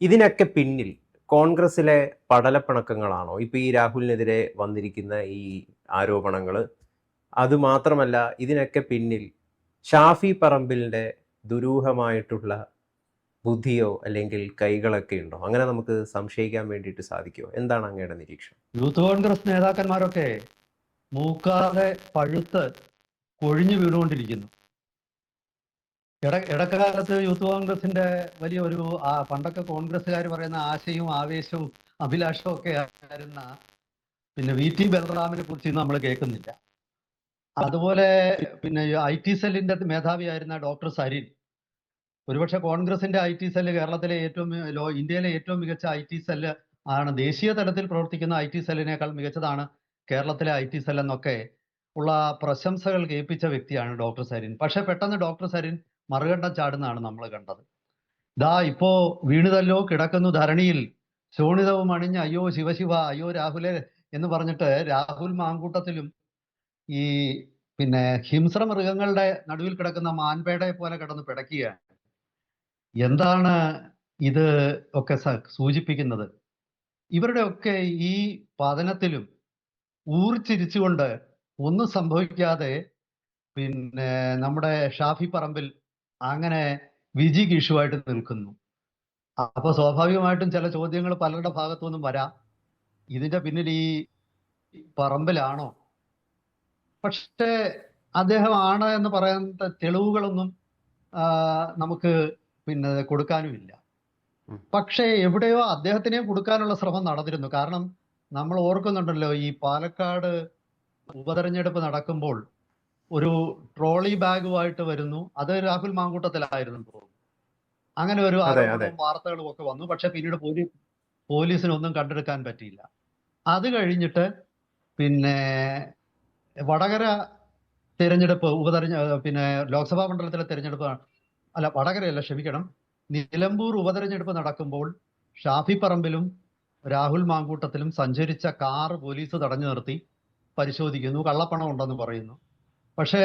ഇതിനൊക്കെ പിന്നിൽ കോൺഗ്രസിലെ പടലപ്പിണക്കങ്ങളാണോ? ഇപ്പൊ ഈ രാഹുലിനെതിരെ വന്നിരിക്കുന്ന ഈ ആരോപണങ്ങൾ അതുമാത്രമല്ല ഇതിനൊക്കെ പിന്നിൽ ഷാഫി പറമ്പിലിന്റെ ദുരൂഹമായിട്ടുള്ള ബുദ്ധിയോ അല്ലെങ്കിൽ കൈകളൊക്കെ ഉണ്ടോ? അങ്ങനെ നമുക്ക് സംശയിക്കാൻ വേണ്ടിയിട്ട് സാധിക്കുമോ എന്താണ് അങ്ങയുടെ നിരീക്ഷണം? യൂത്ത് കോൺഗ്രസ് നേതാക്കന്മാരൊക്കെ മൂക്കാതെ പഴുത്ത് കൊഴിഞ്ഞു വീണുകൊണ്ടിരിക്കുന്നു. ഇടക്കാലത്ത് യൂത്ത് കോൺഗ്രസിന്റെ വലിയ ഒരു പണ്ടൊക്കെ കോൺഗ്രസ്സുകാർ പറയുന്ന ആശയും ആവേശവും അഭിലാഷവും ഒക്കെ ആയിരുന്ന പിന്നെ വി ടി ബലറാമിനെ കുറിച്ച് നമ്മൾ കേൾക്കുന്നില്ല. അതുപോലെ പിന്നെ ഐ ടി സെല്ലിന്റെ മേധാവിയായിരുന്ന ഡോക്ടർ സരിൻ. ഒരുപക്ഷെ കോൺഗ്രസിന്റെ ഐ ടി സെല്ല് കേരളത്തിലെ ഏറ്റവും ഇന്ത്യയിലെ ഏറ്റവും മികച്ച ഐ ടി സെല്ല് ആണ്. ദേശീയ തലത്തിൽ പ്രവർത്തിക്കുന്ന ഐ ടി സെല്ലിനേക്കാൾ മികച്ചതാണ് കേരളത്തിലെ ഐ ടി സെൽ എന്നൊക്കെ ഉള്ള പ്രശംസകൾ കേൾപ്പിച്ച വ്യക്തിയാണ് ഡോക്ടർ സരിൻ. പക്ഷെ പെട്ടെന്ന് ഡോക്ടർ സരിൻ മറുകണ്ഠം ചാടുന്നതാണ് നമ്മൾ കണ്ടത്. ദാ ഇപ്പോ വീണുതല്ലോ കിടക്കുന്നു ധരണിയിൽ. ശോണിതവും അണിഞ്ഞ് അയ്യോ ശിവശിവ അയ്യോ രാഹുലെ എന്ന് പറഞ്ഞിട്ട് രാഹുൽ മാങ്കൂട്ടത്തിലും ഈ പിന്നെ ഹിംസ്ര മൃഗങ്ങളുടെ നടുവിൽ കിടക്കുന്ന മാൻപേടയെ പോലെ കിടന്ന് പിടയ്ക്കുകയാണ്. എന്താണ് ഇത് ഒക്കെ സൂചിപ്പിക്കുന്നത്? ഇവരുടെയൊക്കെ ഈ പതനത്തിലും ഊർച്ചിരിച്ചുകൊണ്ട് ഒന്നും സംഭവിക്കാതെ പിന്നെ നമ്മുടെ ഷാഫി പറമ്പിൽ അങ്ങനെ വിജി കിഷുവായിട്ട് നിൽക്കുന്നു. അപ്പൊ സ്വാഭാവികമായിട്ടും ചില ചോദ്യങ്ങൾ പലരുടെ ഭാഗത്തുനിന്നും വരാം. ഇതിന്റെ പിന്നിൽ ഈ പറമ്പിലാണോ? പക്ഷേ അദ്ദേഹം ആണ് എന്ന് പറയുന്ന തെളിവുകളൊന്നും നമുക്ക് പിന്നെ കൊടുക്കാനുമില്ല. പക്ഷേ എവിടെയോ അദ്ദേഹത്തിനെയും കൊടുക്കാനുള്ള ശ്രമം നടന്നിരുന്നു. കാരണം നമ്മൾ ഓർക്കുന്നുണ്ടല്ലോ ഈ പാലക്കാട് ഉപതെരഞ്ഞെടുപ്പ് നടക്കുമ്പോൾ ഒരു ട്രോളി ബാഗുമായിട്ട് വരുന്നു. അത് രാഹുൽ മാങ്കൂട്ടത്തിലായിരുന്നു തോന്നുന്നു. അങ്ങനെ ഒരു. വാർത്തകളും ഒക്കെ വന്നു. പക്ഷെ പിന്നീട് പോലീസ് പോലീസിനൊന്നും കണ്ടെടുക്കാൻ പറ്റിയില്ല. അത് കഴിഞ്ഞിട്ട് പിന്നെ വടകര തിരഞ്ഞെടുപ്പ് ഉപതെരഞ്ഞ പിന്നെ ലോക്സഭാ മണ്ഡലത്തിലെ തിരഞ്ഞെടുപ്പ് അല്ല വടകരയല്ല ക്ഷമിക്കണം. നിലമ്പൂർ ഉപതെരഞ്ഞെടുപ്പ് നടക്കുമ്പോൾ ഷാഫി പറമ്പിലും രാഹുൽ മാങ്കൂട്ടത്തിലും സഞ്ചരിച്ച കാർ പോലീസ് തടഞ്ഞു നിർത്തി. പരിശോധിക്കുന്നു. കള്ളപ്പണം ഉണ്ടെന്ന് പറയുന്നു. പക്ഷേ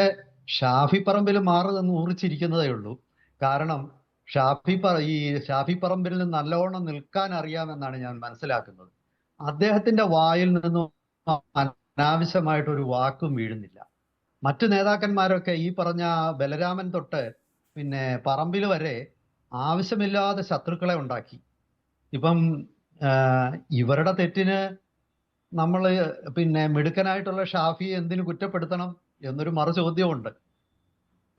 ഷാഫി പറമ്പിൽ മാറി ഊറിച്ചിരിക്കുന്നതേ ഉള്ളൂ. കാരണം ഷാഫി പറ ഈ ഷാഫി പറമ്പിൽ നല്ലോണം നിൽക്കാൻ അറിയാമെന്നാണ് ഞാൻ മനസ്സിലാക്കുന്നത്. അദ്ദേഹത്തിന്റെ വായിൽ നിന്നും അനാവശ്യമായിട്ടൊരു വാക്കും വീഴുന്നില്ല. മറ്റു നേതാക്കന്മാരൊക്കെ ഈ പറഞ്ഞ ബലരാമൻ തൊട്ട് പിന്നെ പറമ്പിൽ വരെ ആവശ്യമില്ലാതെ ശത്രുക്കളെ ഉണ്ടാക്കി. ഇപ്പം ഇവരുടെ തെറ്റിന് നമ്മൾ പിന്നെ മിടുക്കനായിട്ടുള്ള ഷാഫി എന്തിനു കുറ്റപ്പെടുത്തണം? എന്നൊരു മറു ചോദ്യമുണ്ട്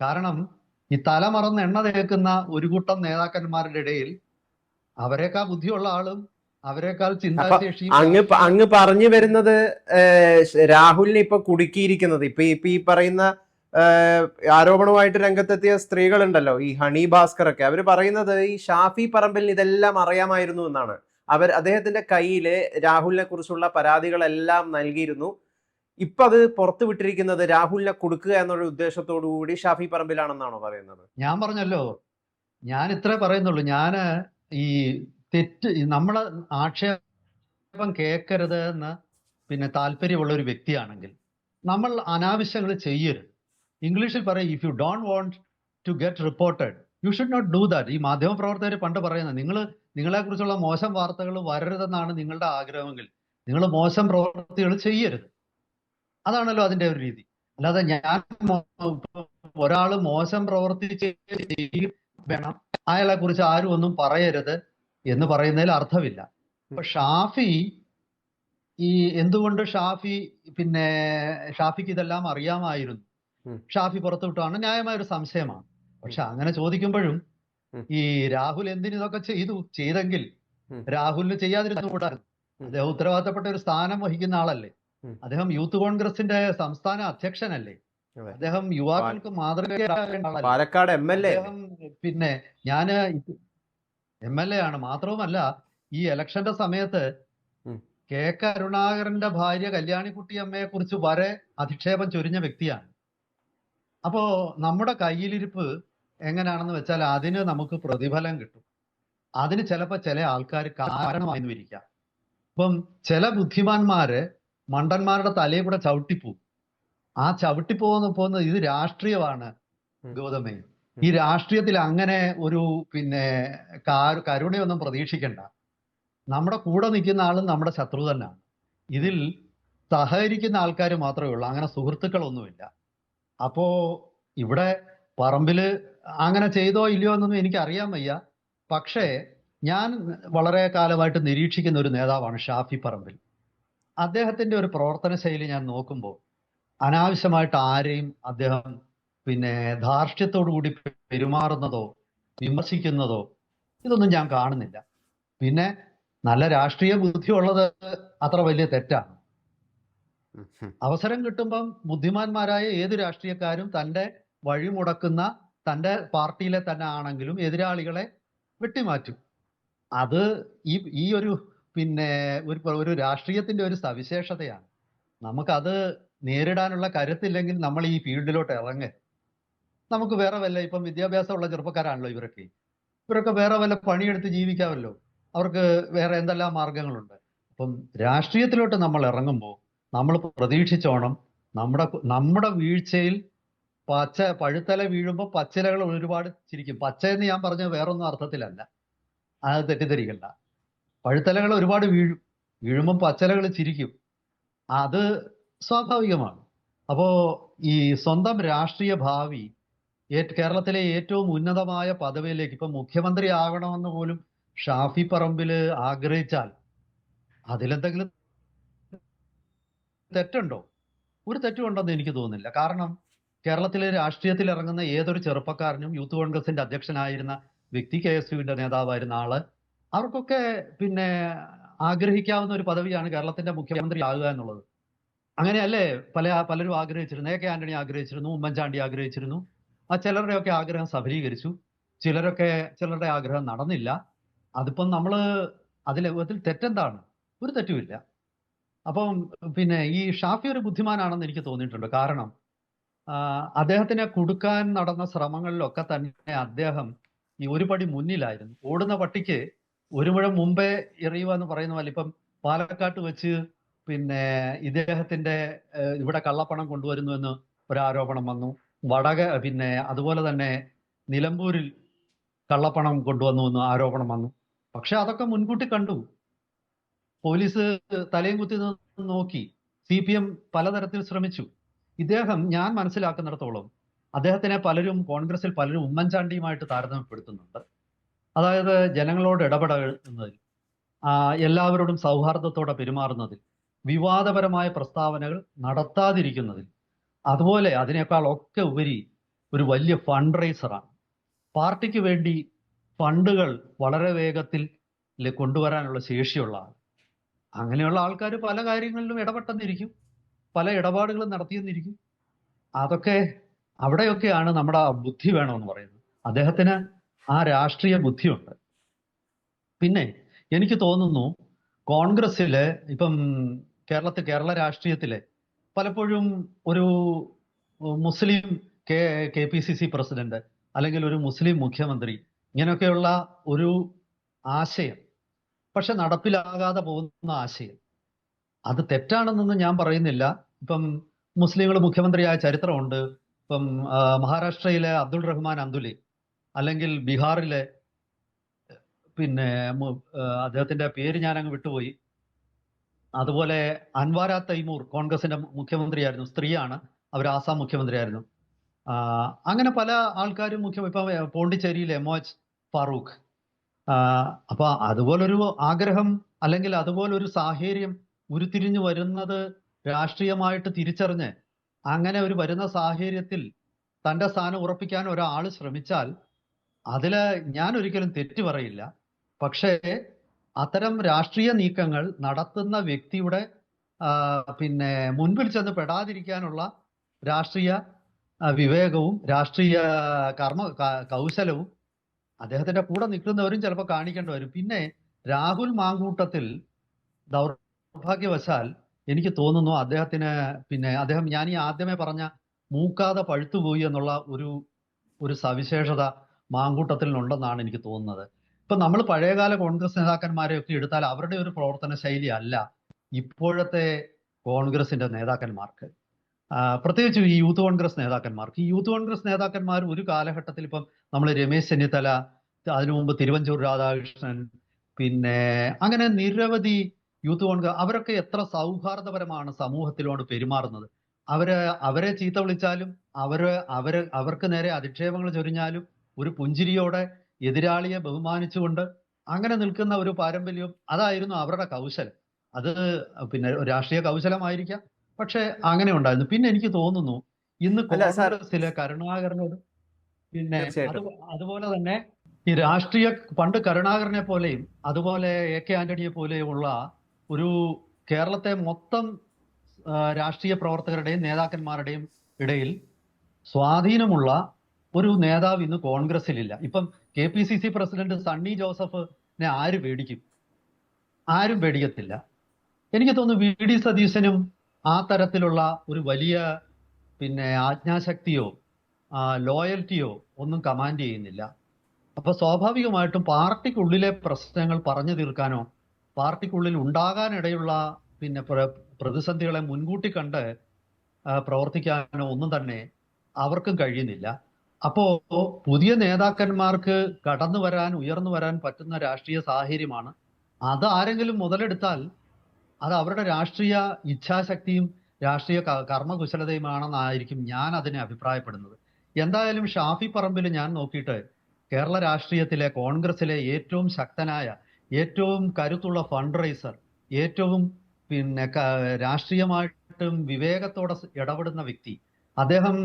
കാരണം ഈ തല മറന്ന് എണ്ണ തേക്കുന്ന ഒരു കൂട്ടം നേതാക്കന്മാരുടെ ഇടയിൽ അവരെക്കാൾ ബുദ്ധിയുള്ള ആളും അവരെക്കാൾ ചിന്താശേഷി അങ്ങ് അങ്ങ് പറഞ്ഞു വരുന്നത് രാഹുലിനെ ഇപ്പൊ കുടുക്കിയിരിക്കുന്നത്. ഇപ്പൊ ഇപ്പൊ ഈ പറയുന്ന ആരോപണവുമായിട്ട് രംഗത്തെത്തിയ സ്ത്രീകളുണ്ടല്ലോ ഈ ഹണി ഭാസ്കർ ഒക്കെ അവർ പറയുന്നത് ഈ ഷാഫി പറമ്പിൽ ഇതെല്ലാം അറിയാമായിരുന്നു എന്നാണ്. അവർ അദ്ദേഹത്തിന്റെ കയ്യിൽ രാഹുലിനെ കുറിച്ചുള്ള പരാതികളെല്ലാം നൽകിയിരുന്നു. ഇപ്പൊ അത് പുറത്തു വിട്ടിരിക്കുന്നത് രാഹുലിനെ കൊടുക്കുക എന്നുള്ള ഉദ്ദേശത്തോടു കൂടി ഷാഫി പറമ്പിലാണെന്നാണോ പറയുന്നത്? ഞാൻ പറഞ്ഞല്ലോ ഞാൻ ഇത്രേ പറയുന്നുള്ളൂ. ഞാൻ ഈ തെറ്റ് നമ്മളെ ആക്ഷേപം കേൾക്കരുത് എന്ന് പിന്നെ താല്പര്യമുള്ള ഒരു വ്യക്തിയാണെങ്കിൽ നമ്മൾ അനാവശ്യങ്ങൾ ചെയ്യരുത്. ഇംഗ്ലീഷിൽ പറയും if you don't want to get reported you should not do that ഈ മാധ്യമ പ്രവർത്തകർ പണ്ട് പറയുന്നത് നിങ്ങൾ നിങ്ങളെക്കുറിച്ചുള്ള മോശം വാർത്തകൾ വരരുതെന്നാണ് നിങ്ങളുടെ ആഗ്രഹമെങ്കിൽ നിങ്ങൾ മോശം പ്രവർത്തികൾ ചെയ്യരുത്. അതാണല്ലോ അതിന്റെ ഒരു രീതി. അല്ലാതെ ഞാൻ ഒരാൾ മോശം പ്രവർത്തിച്ച് വേണം അയാളെ കുറിച്ച് ആരും ഒന്നും പറയരുത് എന്ന് പറയുന്നതിൽ അർത്ഥമില്ല. ഇപ്പൊ ഷാഫി ഈ എന്തുകൊണ്ട് ഷാഫി പിന്നെ ഷാഫിക്ക് ഇതെല്ലാം അറിയാമായിരുന്നു. ഷാഫി പുറത്തുവിട്ടാണ് ന്യായമായ ഒരു സംശയമാണ്. പക്ഷെ അങ്ങനെ ചോദിക്കുമ്പോഴും ഈ രാഹുൽ എന്തിനു ഇതൊക്കെ ചെയ്തു? ചെയ്തെങ്കിൽ രാഹുലിന് ചെയ്യാതിരുന്നുകൂടായിരുന്നു. ഉം. അദ്ദേഹം ഉത്തരവാദിത്തപ്പെട്ട ഒരു സ്ഥാനം വഹിക്കുന്ന ആളല്ലേ. അദ്ദേഹം യൂത്ത് കോൺഗ്രസിന്റെ സംസ്ഥാന അധ്യക്ഷനല്ലേ? അദ്ദേഹം യുവാക്കൾക്ക് മാതൃക ആളല്ലേ? പാലക്കാട് എം എൽ എ പിന്നെ ഞാൻ എം എൽ എ ആണ്. മാത്രവുമല്ല ഈ ഇലക്ഷന്റെ സമയത്ത്. കെ കരുണാകരന്റെ ഭാര്യ കല്യാണിക്കുട്ടി അമ്മയെ കുറിച്ച് വരെ അധിക്ഷേപം ചൊരിഞ്ഞ വ്യക്തിയാണ്. അപ്പോ നമ്മുടെ കയ്യിലിരിപ്പ് എങ്ങനെയാണെന്ന് വെച്ചാൽ അതിന് നമുക്ക് പ്രതിഫലം കിട്ടും. അതിന് ചിലപ്പോ ചില ആൾക്കാർ കാരണമായി വരിക്കാം. അപ്പം ചില ബുദ്ധിമാന്മാര് മണ്ടന്മാരുടെ തലയിൽ കൂടെ ചവിട്ടിപ്പോവും. ആ ചവിട്ടിപ്പോകുന്ന പോകുന്നത് ഇത് രാഷ്ട്രീയമാണ്. ഗൗതമേ. ഈ രാഷ്ട്രീയത്തിൽ അങ്ങനെ ഒരു പിന്നെ കരുണയൊന്നും പ്രതീക്ഷിക്കണ്ട. നമ്മുടെ കൂടെ നിൽക്കുന്ന ആളും നമ്മുടെ ശത്രു തന്നെയാണ്. ഇതിൽ സഹകരിക്കുന്ന ആൾക്കാർ മാത്രമേ ഉള്ളൂ. അങ്ങനെ സുഹൃത്തുക്കളൊന്നുമില്ല. അപ്പോ ഇവിടെ പറമ്പിൽ അങ്ങനെ ചെയ്തോ ഇല്ലയോ എന്നൊന്നും എനിക്ക് അറിയാൻ വയ്യ. പക്ഷേ ഞാൻ വളരെ കാലമായിട്ട് നിരീക്ഷിക്കുന്ന ഒരു നേതാവാണ് ഷാഫി പറമ്പിൽ. അദ്ദേഹത്തിന്റെ ഒരു പ്രവർത്തന ശൈലി ഞാൻ നോക്കുമ്പോൾ അനാവശ്യമായിട്ട് ആരെയും അദ്ദേഹം പിന്നെ ധാർഷ്ട്യത്തോടു കൂടി പെരുമാറുന്നതോ വിമർശിക്കുന്നതോ ഇതൊന്നും ഞാൻ കാണുന്നില്ല പിന്നെ നല്ല രാഷ്ട്രീയ ബുദ്ധിയുള്ളത് അത്ര വലിയ തെറ്റാണ്. അവസരം കിട്ടുമ്പം ബുദ്ധിമാന്മാരായ ഏത് രാഷ്ട്രീയക്കാരും തന്റെ വഴിമുടക്കുന്ന തന്റെ പാർട്ടിയിലെ തന്നെ ആണെങ്കിലും എതിരാളികളെ വെട്ടിമാറ്റും അത് ഈ ഈ ഒരു പിന്നെ ഒരു ഒരു രാഷ്ട്രീയത്തിന്റെ ഒരു സവിശേഷതയാണ്. നമുക്കത് നേരിടാനുള്ള കരുത്തില്ലെങ്കിൽ നമ്മൾ ഈ ഫീൽഡിലോട്ട് ഇറങ്ങ. നമുക്ക് വേറെ വല്ല ഇപ്പം വിദ്യാഭ്യാസമുള്ള ചെറുപ്പക്കാരാണല്ലോ ഇവരൊക്കെ. ഇവരൊക്കെ വേറെ വല്ല പണിയെടുത്ത് ജീവിക്കാമല്ലോ. അവർക്ക് വേറെ എന്തെല്ലാം മാർഗങ്ങളുണ്ട് അപ്പം രാഷ്ട്രീയത്തിലോട്ട് നമ്മൾ ഇറങ്ങുമ്പോൾ നമ്മൾ പ്രതീക്ഷിച്ചോണം നമ്മുടെ നമ്മുടെ വീഴ്ചയിൽ പച്ച പഴുത്തല വീഴുമ്പോൾ പച്ചിലകൾ ഒരുപാട് ചിരിക്കും. പച്ച എന്ന് ഞാൻ പറഞ്ഞത് വേറൊന്നും അർത്ഥത്തിലല്ല. അത് തെറ്റിദ്ധരിക്കണ്ട. പഴുത്തലകൾ ഒരുപാട് വീഴും. വീഴുമ്പോൾ പച്ചലകൾ ചിരിക്കും. അത് സ്വാഭാവികമാണ്. അപ്പോ ഈ സ്വന്തം രാഷ്ട്രീയ ഭാവി കേരളത്തിലെ ഏറ്റവും ഉന്നതമായ പദവിയിലേക്ക് ഇപ്പൊ മുഖ്യമന്ത്രി ആകണമെന്ന് പോലും ഷാഫി പറമ്പിൽ ആഗ്രഹിച്ചാൽ അതിലെന്തെങ്കിലും തെറ്റുണ്ടോ? ഒരു തെറ്റുമുണ്ടെന്ന് എനിക്ക് തോന്നുന്നില്ല. കാരണം കേരളത്തിലെ രാഷ്ട്രീയത്തിൽ ഇറങ്ങുന്ന ഏതൊരു ചെറുപ്പക്കാരനും യൂത്ത് കോൺഗ്രസിന്റെ അധ്യക്ഷനായിരുന്ന വ്യക്തി കെ എസ് യുവിന്റെ നേതാവായിരുന്ന ആൾ അവർക്കൊക്കെ പിന്നെ ആഗ്രഹിക്കാവുന്ന ഒരു പദവിയാണ് കേരളത്തിന്റെ മുഖ്യമന്ത്രി ആകുക എന്നുള്ളത്. അങ്ങനെയല്ലേ പല പലരും ആഗ്രഹിച്ചിരുന്നു എ കെ ആന്റണി ആഗ്രഹിച്ചിരുന്നു ഉമ്മൻചാണ്ടി ആഗ്രഹിച്ചിരുന്നു. ആ ചിലരുടെയൊക്കെ ആഗ്രഹം സഫലീകരിച്ചു. ചിലരൊക്കെ ചിലരുടെ ആഗ്രഹം നടന്നില്ല. അതിപ്പം നമ്മൾ അതിൽ അതിൽ തെറ്റെന്താണ്? ഒരു തെറ്റുമില്ല. അപ്പം പിന്നെ ഈ ഷാഫി ഒരു ബുദ്ധിമാനാണെന്ന് എനിക്ക് തോന്നിയിട്ടുണ്ട്. കാരണം അദ്ദേഹത്തിനെ കൊടുക്കാൻ നടന്ന ശ്രമങ്ങളിലൊക്കെ തന്നെ അദ്ദേഹം ഈ ഒരു പടി മുന്നിലായിരുന്നു. ഓടുന്ന പട്ടിക്ക് ഒരു മുഴം മുമ്പേ എറിയുക എന്ന് പറയുന്ന പോലെ ഇപ്പം പാലക്കാട്ട് വെച്ച് പിന്നെ ഇദ്ദേഹത്തിന്റെ ഇവിടെ കള്ളപ്പണം കൊണ്ടുവരുന്നു എന്ന് ഒരു ആരോപണം വന്നു. വടക പിന്നെ അതുപോലെ തന്നെ നിലമ്പൂരിൽ കള്ളപ്പണം കൊണ്ടുവന്നു എന്ന് ആരോപണം വന്നു. പക്ഷെ അതൊക്കെ മുൻകൂട്ടി കണ്ടു. പോലീസ് തലയും കുത്തി നോക്കി. സി പി എം പലതരത്തിൽ ശ്രമിച്ചു. ഇദ്ദേഹം ഞാൻ മനസ്സിലാക്കുന്നിടത്തോളം അദ്ദേഹത്തിനെ പലരും കോൺഗ്രസിൽ പലരും ഉമ്മൻചാണ്ടിയുമായിട്ട് താരതമ്യപ്പെടുത്തുന്നുണ്ട്. അതായത് ജനങ്ങളോട് ഇടപെടുന്നതിൽ എല്ലാവരോടും സൗഹാർദ്ദത്തോടെ പെരുമാറുന്നതിൽ വിവാദപരമായ പ്രസ്താവനകൾ നടത്താതിരിക്കുന്നതിൽ അതുപോലെ അതിനേക്കാൾ ഒക്കെ ഉപരി ഒരു വലിയ ഫണ്ട് റൈസറാണ് പാർട്ടിക്ക് വേണ്ടി ഫണ്ടുകൾ വളരെ വേഗത്തിൽ കൊണ്ടുവരാനുള്ള ശേഷിയുള്ള ആൾ. അങ്ങനെയുള്ള ആൾക്കാർ പല കാര്യങ്ങളിലും ഇടപെട്ടെന്നിരിക്കും പല ഇടപാടുകളും നടത്തിയെന്നിരിക്കും. അതൊക്കെ അവിടെയൊക്കെയാണ് നമ്മുടെ ബുദ്ധി വേണമെന്ന് പറയുന്നത്. അദ്ദേഹത്തിന് ആ രാഷ്ട്രീയ ബുദ്ധിയുണ്ട്. പിന്നെ എനിക്ക് തോന്നുന്നു കോൺഗ്രസ്സിൽ ഇപ്പം കേരളത്തിൽ കേരള രാഷ്ട്രീയത്തിലെ പലപ്പോഴും ഒരു മുസ്ലിം K K P C C president അല്ലെങ്കിൽ ഒരു മുസ്ലിം മുഖ്യമന്ത്രി ഇങ്ങനെയൊക്കെയുള്ള ഒരു ആശയം പക്ഷെ നടപ്പിലാകാതെ പോകുന്ന ആശയം. അത് തെറ്റാണെന്നൊന്നും ഞാൻ പറയുന്നില്ല. ഇപ്പം മുസ്ലിങ്ങൾ മുഖ്യമന്ത്രിയായ ചരിത്രമുണ്ട്. ഇപ്പം മഹാരാഷ്ട്രയിലെ അബ്ദുൾ റഹ്മാൻ അന്തുലി അല്ലെങ്കിൽ ബീഹാറിലെ പിന്നെ അദ്ദേഹത്തിന്റെ പേര് ഞാൻ അങ്ങ് വിട്ടുപോയി. അതുപോലെ അൻവാര തൈമൂർ കോൺഗ്രസിന്റെ മുഖ്യമന്ത്രിയായിരുന്നു സ്ത്രീയാണ്. അവർ ആസാം മുഖ്യമന്ത്രിയായിരുന്നു. അങ്ങനെ പല ആൾക്കാരും മുഖ്യ ഇപ്പൊ പോണ്ടിച്ചേരിയിലെ എച്ച് ഫാറൂഖ്. അപ്പൊ അതുപോലൊരു ആഗ്രഹം അല്ലെങ്കിൽ അതുപോലൊരു സാഹചര്യം ഉരുത്തിരിഞ്ഞു വരുന്നത് രാഷ്ട്രീയമായിട്ട് തിരിച്ചറിഞ്ഞ് അങ്ങനെ ഒരു വരുന്ന സാഹചര്യത്തിൽ തന്റെ സ്ഥാനം ഉറപ്പിക്കാൻ ഒരാൾ ശ്രമിച്ചാൽ അതിൽ ഞാൻ ഒരിക്കലും തെറ്റ് പറയില്ല. പക്ഷേ അത്തരം രാഷ്ട്രീയ നീക്കങ്ങൾ നടത്തുന്ന വ്യക്തിയുടെ പിന്നെ മുൻപിൽ ചെന്ന് പെടാതിരിക്കാനുള്ള രാഷ്ട്രീയ വിവേകവും രാഷ്ട്രീയ കർമ്മ കൗശലവും അദ്ദേഹത്തിന്റെ കൂടെ നിൽക്കുന്നവരും ചിലപ്പോൾ കാണിക്കേണ്ടി വരും. പിന്നെ രാഹുൽ മാങ്കൂട്ടത്തിൽ ദൗർഭാഗ്യവശാൽ എനിക്ക് തോന്നുന്നു അദ്ദേഹത്തിന് പിന്നെ അദ്ദേഹം ഞാൻ ഈ ആദ്യമേ പറഞ്ഞ മൂക്കാതെ പഴുത്തുപോയി എന്നുള്ള ഒരു ഒരു സവിശേഷത മാങ്കൂട്ടത്തിലുണ്ടെന്നാണ് എനിക്ക് തോന്നുന്നത്. ഇപ്പൊ നമ്മൾ പഴയകാല കോൺഗ്രസ് നേതാക്കന്മാരെയൊക്കെ എടുത്താൽ അവരുടെ ഒരു പ്രവർത്തന ശൈലി അല്ല ഇപ്പോഴത്തെ കോൺഗ്രസിന്റെ നേതാക്കന്മാർക്ക്. പ്രത്യേകിച്ചും ഈ യൂത്ത് കോൺഗ്രസ് നേതാക്കന്മാർക്ക്. ഈ യൂത്ത് കോൺഗ്രസ് നേതാക്കന്മാർ ഒരു കാലഘട്ടത്തിൽ ഇപ്പം നമ്മൾ രമേശ് ചെന്നിത്തല അതിനു മുമ്പ് തിരുവഞ്ചൂർ രാധാകൃഷ്ണൻ പിന്നെ അങ്ങനെ നിരവധി യൂത്ത് കോൺഗ്രസ് അവരൊക്കെ എത്ര സൗഹാർദ്ദപരമാണ് സമൂഹത്തിലോട് പെരുമാറുന്നത്. അവർ അവരെ ചീത്ത വിളിച്ചാലും അവർ അവർ അവർക്ക് നേരെ അധിക്ഷേപങ്ങൾ ചൊരിഞ്ഞാലും ഒരു പുഞ്ചിരിയോടെ എതിരാളിയെ ബഹുമാനിച്ചുകൊണ്ട് അങ്ങനെ നിൽക്കുന്ന ഒരു പാരമ്പര്യം അതായിരുന്നു അവരുടെ കൗശലം. അത് പിന്നെ രാഷ്ട്രീയ കൗശലമായിരിക്കാം. പക്ഷെ അങ്ങനെ ഉണ്ടായിരുന്നു. പിന്നെ എനിക്ക് തോന്നുന്നു ഇന്ന് കോൺഗ്രസിലെ കരുണാകരനോട് പിന്നെ അതുപോലെ തന്നെ ഈ രാഷ്ട്രീയ പണ്ട് കരുണാകരനെ പോലെയും അതുപോലെ എ കെ ആന്റണിയെ പോലെയുമുള്ള ഒരു കേരളത്തെ മൊത്തം രാഷ്ട്രീയ പ്രവർത്തകരുടെയും നേതാക്കന്മാരുടെയും ഇടയിൽ സ്വാധീനമുള്ള ഒരു നേതാവ് ഇന്ന് കോൺഗ്രസിലില്ല ഇപ്പം K P C C president Sunny ജോസഫിനെ ആര് പേടിക്കും? ആരും പേടിക്കത്തില്ല. എനിക്ക് തോന്നുന്നു വി ഡി സതീശനും ആ തരത്തിലുള്ള ഒരു വലിയ പിന്നെ ആജ്ഞാശക്തിയോ ലോയൽറ്റിയോ ഒന്നും കമാൻഡ് ചെയ്യുന്നില്ല. അപ്പൊ സ്വാഭാവികമായിട്ടും പാർട്ടിക്കുള്ളിലെ പ്രശ്നങ്ങൾ പറഞ്ഞു തീർക്കാനോ പാർട്ടിക്കുള്ളിൽ ഉണ്ടാകാനിടയുള്ള പിന്നെ പ്രതിസന്ധികളെ മുൻകൂട്ടി കണ്ട് പ്രവർത്തിക്കാനോ ഒന്നും തന്നെ അവർക്കും കഴിയുന്നില്ല. അപ്പോ പുതിയ നേതാക്കന്മാർക്ക് കടന്നു വരാൻ ഉയർന്നു വരാൻ പറ്റുന്ന രാഷ്ട്രീയ സാഹചര്യമാണ്. അത് ആരെങ്കിലും മുതലെടുത്താൽ അത് അവരുടെ രാഷ്ട്രീയ ഇച്ഛാശക്തിയും രാഷ്ട്രീയ കർമ്മകുശലതയുമാണെന്നായിരിക്കും ഞാൻ അതിനെ അഭിപ്രായപ്പെടുന്നത്. എന്തായാലും ഷാഫി പറമ്പിൽ ഞാൻ നോക്കിയിട്ട് കേരള രാഷ്ട്രീയത്തിലെ കോൺഗ്രസിലെ ഏറ്റവും ശക്തനായ ഏറ്റവും കരുത്തുള്ള ഫണ്ട് റൈസർ ഏറ്റവും പിന്നെ രാഷ്ട്രീയമായിട്ടും വിവേകത്തോടെ ഇടപെടുന്ന വ്യക്തി അദ്ദേഹം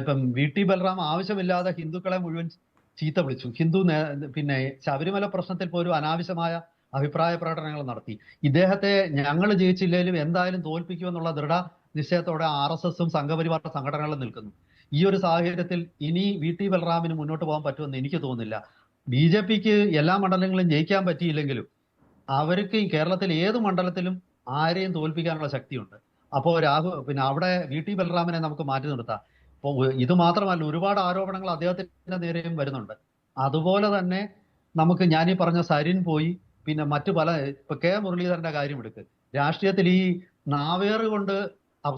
ഇപ്പം വി ടി ബലറാം ആവശ്യമില്ലാതെ ഹിന്ദുക്കളെ മുഴുവൻ ചീത്ത വിളിച്ചു. ഹിന്ദു പിന്നെ ശബരിമല പ്രശ്നത്തിൽ പോലും അനാവശ്യമായ അഭിപ്രായ പ്രകടനങ്ങൾ നടത്തി. ഇദ്ദേഹത്തെ ഞങ്ങൾ ജയിച്ചില്ലെങ്കിലും എന്തായാലും തോൽപ്പിക്കുമെന്നുള്ള ദൃഢ നിശ്ചയത്തോടെ ആർ എസ് എസും സംഘപരിവാർ സംഘടനകളും നിൽക്കുന്നു. ഈ ഒരു സാഹചര്യത്തിൽ ഇനി വി ടി ബലറാമിന് മുന്നോട്ട് പോകാൻ പറ്റുമെന്ന് എനിക്ക് തോന്നുന്നില്ല. ബി ജെ പിക്ക് എല്ലാ മണ്ഡലങ്ങളും ജയിക്കാൻ പറ്റിയില്ലെങ്കിലും അവർക്ക് കേരളത്തിൽ ഏത് മണ്ഡലത്തിലും ആരെയും തോൽപ്പിക്കാനുള്ള ശക്തിയുണ്ട്. അപ്പോൾ രാഹു പിന്നെ അവിടെ വി ടി ബലറാമിനെ നമുക്ക് മാറ്റി നിർത്താം. അപ്പോൾ ഇത് മാത്രമല്ല ഒരുപാട് ആരോപണങ്ങൾ അദ്ദേഹത്തിന്റെ നേരെയും വരുന്നുണ്ട്. അതുപോലെ തന്നെ നമുക്ക് ഞാനീ പറഞ്ഞ സരിൻ പോയി പിന്നെ മറ്റു പല ഇപ്പൊ കെ മുരളീധരന്റെ കാര്യം എടുക്ക്. രാഷ്ട്രീയത്തിൽ ഈ നാവേറ് കൊണ്ട്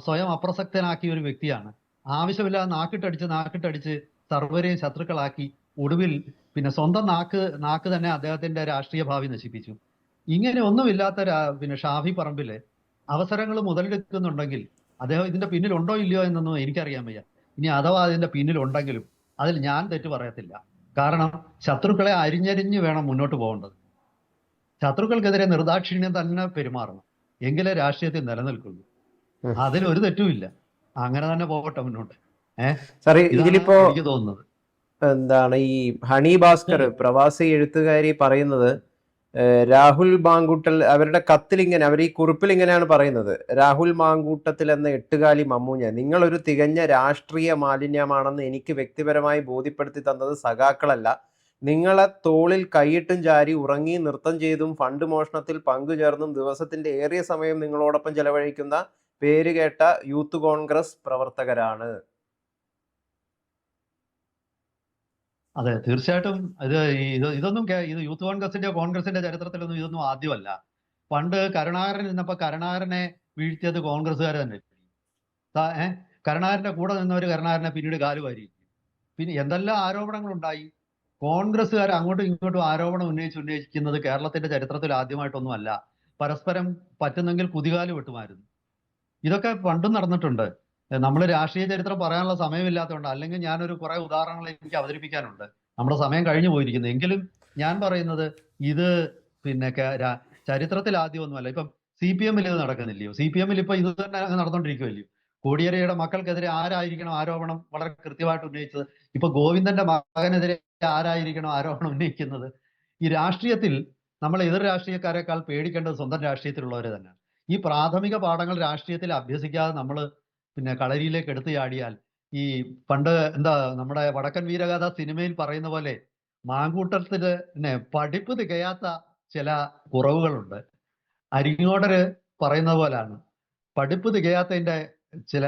സ്വയം അപ്രസക്തനാക്കിയ ഒരു വ്യക്തിയാണ്. ആവശ്യമില്ലാതെ നാക്കിട്ടടിച്ച് നാക്കിട്ടടിച്ച് സർവരെയും ശത്രുക്കളാക്കി ഒടുവിൽ പിന്നെ സ്വന്തം നാക്ക് നാക്ക് തന്നെ അദ്ദേഹത്തിന്റെ രാഷ്ട്രീയ ഭാവി നശിപ്പിച്ചു. ഇങ്ങനെ ഒന്നുമില്ലാത്ത പിന്നെ ഷാഫി പറമ്പിൽ അവസരങ്ങൾ മുതലെടുക്കുന്നുണ്ടെങ്കിൽ അദ്ദേഹം ഇതിന്റെ പിന്നിലുണ്ടോ ഇല്ലയോ എന്നൊന്നും എനിക്കറിയാൻ വയ്യ. ഇനി അഥവാ അതിന്റെ പിന്നിലുണ്ടെങ്കിലും അതിൽ ഞാൻ തെറ്റ് പറയത്തില്ല. കാരണം ശത്രുക്കളെ അരിഞ്ഞരിഞ്ഞ് വേണം മുന്നോട്ട് പോകേണ്ടത്. ശത്രുക്കൾക്കെതിരെ നിർദാക്ഷിണ്യം തന്നെ പെരുമാറണം. എങ്കിലേ രാഷ്ട്രീയത്തിൽ നിലനിൽക്കുള്ളൂ. അതിൽ ഒരു തെറ്റുമില്ല അങ്ങനെ തന്നെ പോകട്ടെ മുന്നോട്ട്. ഇതിലിപ്പോ എനിക്ക് തോന്നുന്നത്. എന്താണ് ഈ ഹണി ഭാസ്കർ പ്രവാസി എഴുത്തുകാരി പറയുന്നത് രാഹുൽ മാങ്കൂട്ടൽ അവരുടെ കത്തിൽ ഇങ്ങനെ അവർ ഈ കുറിപ്പിൽ ഇങ്ങനെയാണ് പറയുന്നത്. രാഹുൽ മാങ്കൂട്ടത്തിൽ എന്ന എട്ടുകാലി മമ്മൂഞ്ഞ നിങ്ങളൊരു തികഞ്ഞ രാഷ്ട്രീയ മാലിന്യമാണെന്ന് എനിക്ക് വ്യക്തിപരമായി ബോധ്യപ്പെടുത്തി തന്നത് സഖാക്കളല്ല. നിങ്ങളെ തോളിൽ കൈയിട്ടും ചാരി ഉറങ്ങി നൃത്തം ചെയ്തും ഫണ്ട് മോഷണത്തിൽ പങ്കുചേർന്നും ദിവസത്തിന്റെ ഏറിയ സമയം നിങ്ങളോടൊപ്പം ചെലവഴിക്കുന്ന പേരുകേട്ട യൂത്ത് കോൺഗ്രസ് പ്രവർത്തകരാണ്. അതെ തീർച്ചയായിട്ടും. ഇത് ഇതൊന്നും ഇത് യൂത്ത് കോൺഗ്രസിന്റെ കോൺഗ്രസിന്റെ ചരിത്രത്തിലൊന്നും ഇതൊന്നും ആദ്യമല്ല. പണ്ട് കരുണാകരൻ നിന്നപ്പോ കരുണാകരനെ വീഴ്ത്തിയത് കോൺഗ്രസ്സുകാർ തന്നെ. കരുണാകരന്റെ കൂടെ നിന്നവർ കരുണാകരനെ പിന്നീട് കാലുവാരി പിന്നെ എന്തെല്ലാം ആരോപണങ്ങൾ ഉണ്ടായി കോൺഗ്രസ്സുകാർ അങ്ങോട്ടും ഇങ്ങോട്ടും ആരോപണം ഉന്നയിച്ച് ഉന്നയിക്കുന്നത് കേരളത്തിന്റെ ചരിത്രത്തിൽ ആദ്യമായിട്ടൊന്നുമല്ല. പരസ്പരം പറ്റുന്നെങ്കിൽ കുതികാൽ വെട്ടുമായിരുന്നു. ഇതൊക്കെ പണ്ടും നടന്നിട്ടുണ്ട്. നമ്മൾ രാഷ്ട്രീയ ചരിത്രം പറയാനുള്ള സമയമില്ലാത്തതുകൊണ്ട് അല്ലെങ്കിൽ ഞാനൊരു കുറെ ഉദാഹരണങ്ങൾ എനിക്ക് അവതരിപ്പിക്കാനുണ്ട്. നമ്മുടെ സമയം കഴിഞ്ഞു പോയിരിക്കുന്നു. എങ്കിലും ഞാൻ പറയുന്നത് ഇത് പിന്നെ ചരിത്രത്തിൽ ആദ്യമൊന്നുമല്ല. ഇപ്പം സി പി എമ്മിൽ ഇത് നടക്കുന്നില്ലയോ? സി പി എമ്മിൽ ഇപ്പൊ ഇത് തന്നെ അങ്ങ് നടന്നുകൊണ്ടിരിക്കുമല്ലയോ കോടിയേരിയുടെ മക്കൾക്കെതിരെ ആരായിരിക്കണം ആരോപണം വളരെ കൃത്യമായിട്ട് ഉന്നയിച്ചത്? ഇപ്പൊ ഗോവിന്ദന്റെ മകനെതിരെ ആരായിരിക്കണം ആരോപണം ഉന്നയിക്കുന്നത്? ഈ രാഷ്ട്രീയത്തിൽ നമ്മൾ എതിർ രാഷ്ട്രീയക്കാരെക്കാൾ പേടിക്കേണ്ടത് സ്വന്തം രാഷ്ട്രീയത്തിലുള്ളവരെ തന്നെയാണ്. ഈ പ്രാഥമിക പാഠങ്ങൾ രാഷ്ട്രീയത്തിൽ അഭ്യസിക്കാതെ നമ്മൾ പിന്നെ കളരിയിലേക്ക് എടുത്തു ചാടിയാൽ ഈ പണ്ട് എന്താ നമ്മുടെ വടക്കൻ വീരഗാഥ സിനിമയിൽ പറയുന്ന പോലെ മാങ്കൂട്ടത്തിന് പഠിപ്പ് തികയാത്ത ചില കുറവുകളുണ്ട്. അരിങ്ങോടര് പറയുന്ന പോലാണ് പഠിപ്പ് തികയാത്തതിന്റെ ചില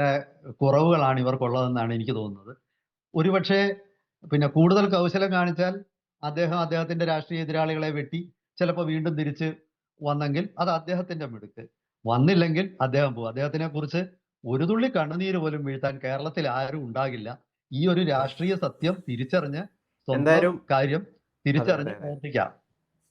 കുറവുകളാണ് ഇവർക്കുള്ളതെന്നാണ് എനിക്ക് തോന്നുന്നത്. ഒരുപക്ഷെ പിന്നെ കൂടുതൽ കൗശലം കാണിച്ചാൽ അദ്ദേഹം അദ്ദേഹത്തിന്റെ രാഷ്ട്രീയ എതിരാളികളെ വെട്ടി ചിലപ്പോൾ വീണ്ടും തിരിച്ച് വന്നെങ്കിൽ അത് അദ്ദേഹത്തിന്റെ മിടുക്ക്. വന്നില്ലെങ്കിൽ അദ്ദേഹം പോകും. അദ്ദേഹത്തിനെ കുറിച്ച് ഒരു തുള്ളി കണ്ണുനീര് പോലും വീഴ്ത്താൻ കേരളത്തിൽ ആരും ഉണ്ടാകില്ല. ഈ ഒരു രാഷ്ട്രീയ സത്യം തിരിച്ചറിഞ്ഞ് സ്വന്തം എന്തായാലും- കാര്യം തിരിച്ചറിഞ്ഞ്. പ്രവർത്തിക്കാം.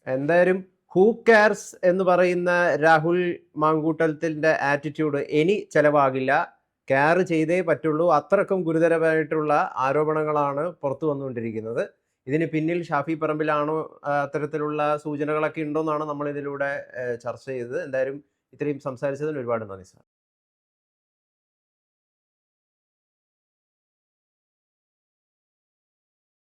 എന്തായാലും ഹൂ കെയർസ് എന്ന് പറയുന്ന രാഹുൽ മാങ്കൂട്ടത്തിന്റെ ആറ്റിറ്റ്യൂഡ് ഇനി ചെലവാകില്ല. കെയർ ചെയ്തേ പറ്റുള്ളൂ. അത്രക്കും ഗുരുതരമായിട്ടുള്ള ആരോപണങ്ങളാണ് പുറത്തു വന്നുകൊണ്ടിരിക്കുന്നത്. ഇതിന് പിന്നിൽ ഷാഫി പറമ്പിലാണോ അത്തരത്തിലുള്ള സൂചനകളൊക്കെ ഉണ്ടോന്നാണ് നമ്മൾ ഇതിലൂടെ ചർച്ച ചെയ്തത്. എന്തായാലും ഇത്രയും സംസാരിച്ചതിന് ഒരുപാട് നന്ദി സാർ.